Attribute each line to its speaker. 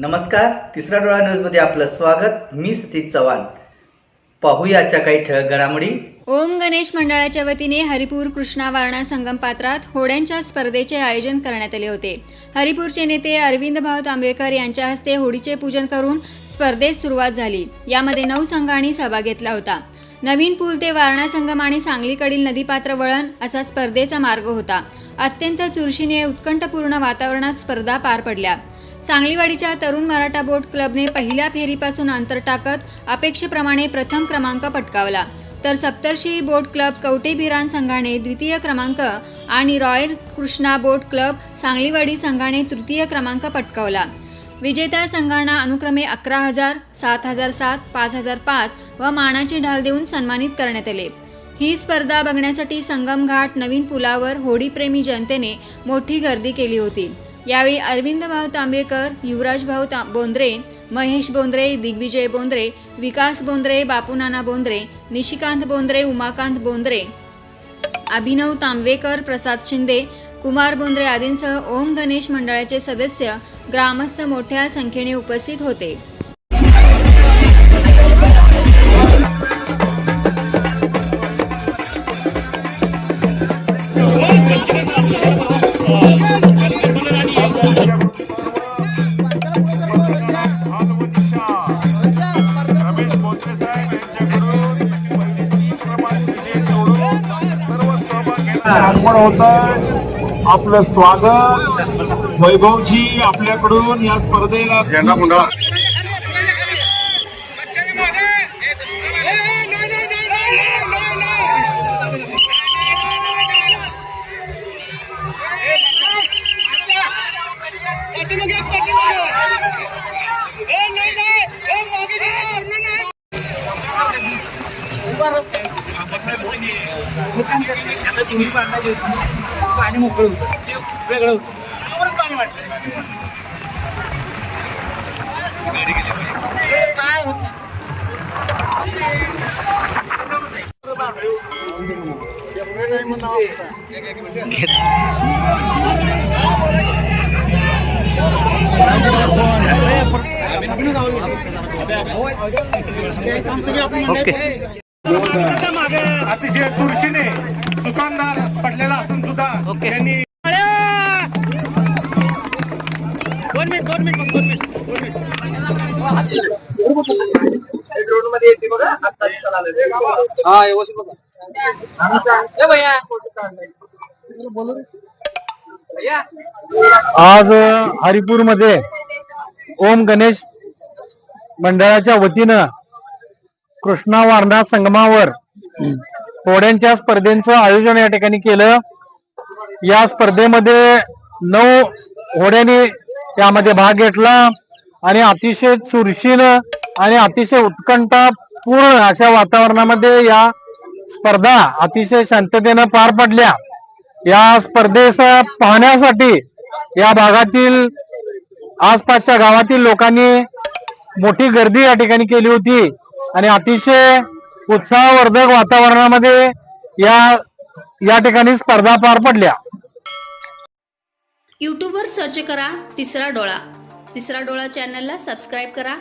Speaker 1: नमस्कार तिसरा डोळा न्यूजमध्ये आपलं स्वागत. मी सतीश चव्हाण. पाहूयाच्या काही ठळक घडामोडी.
Speaker 2: ओम गणेश मंडळाच्या वतीने हरिपूर कृष्णा वारणा संगम पात्रात होड्यांच्या स्पर्धेचे आयोजन करण्यात आले होते. हरिपूरचे नेते अरविंद भाऊ तांबेकर यांच्या हस्ते होडीचे पूजन करून स्पर्धेस सुरुवात झाली. यामध्ये नऊ संघांनी सहभाग घेतला होता. नवीन पूल ते वारणा संगम आणि सांगलीकडील नदीपात्र वळण असा स्पर्धेचा मार्ग होता. अत्यंत चुरशीने उत्कंठपूर्ण वातावरणात स्पर्धा पार पडल्या. सांगलीवाडीच्या तरुण मराठा बोट क्लबने पहिल्या फेरीपासून अंतर टाकत अपेक्षेप्रमाणे प्रथम क्रमांक पटकावला. तर सप्तर्षी बोट क्लब कवटेबिरान संघाने द्वितीय क्रमांक आणि royal Krishna boat club Sangliwadi संघाने तृतीय क्रमांक पटकावला. विजेत्या संघांना अनुक्रमे अकरा हजार सात हजार सात पाच हजार पाच व मानाची ढाल देऊन सन्मानित करण्यात आले. ही स्पर्धा बघण्यासाठी संगम घाट नवीन पुलावर होडीप्रेमी जनतेने मोठी गर्दी केली होती. यावेळी अरविंद भाऊ तांबेकर युवराज भाऊ ता बोंद्रे महेश बोंद्रे दिग्विजय बोंद्रे विकास बोंद्रे बापूनाना बोंद्रे निशिकांत बोंद्रे उमाकांत बोंद्रे अभिनव तांबेकर प्रसाद शिंदे कुमार बोंद्रे आदींसह ओम गणेश मंडळाचे सदस्य ग्रामस्थ मोठ्या संख्येने उपस्थित होते.
Speaker 3: अर्पण होत आपलं स्वागत. वैभवजी आपल्याकडून या स्पर्धेला झेंडा मुंडा
Speaker 4: पाणी मोकळं होतं ते वेगळं होतं परत पाणी वाटलं हे काय होत
Speaker 3: अतिशय चुरशीने दुकानदार पडलेला असून सुद्धा त्यांनी
Speaker 4: दोन मिनिट दोन मिनिट दोन मिनिट दोन मिनिट.
Speaker 5: आज हरिपूरमध्ये ओम गणेश मंडळाच्या वतीनं कृष्णा वारणा संगमावर. होड्यांच्या स्पर्धेचं आयोजन या ठिकाणी केलं. या स्पर्धेमध्ये नऊ होड्यांनी त्यामध्ये भाग घेतला आणि अतिशय चुरशीनं आणि अतिशय उत्कंठा पूर्ण अशा वातावरणामध्ये या स्पर्धा अतिशय शांततेनं पार पडल्या. या स्पर्धेस पाहण्यासाठी या भागातील आसपासच्या गावातील लोकांनी मोठी गर्दी या ठिकाणी केली होती. आणि अतिशय उत्साहवर्धक वातावरणामध्ये या या ठिकाणी स्पर्धा पार पडल्या.
Speaker 6: युट्यूबवर सर्च करा तिसरा डोळा. तिसरा डोळा चॅनलला सबस्क्राईब करा.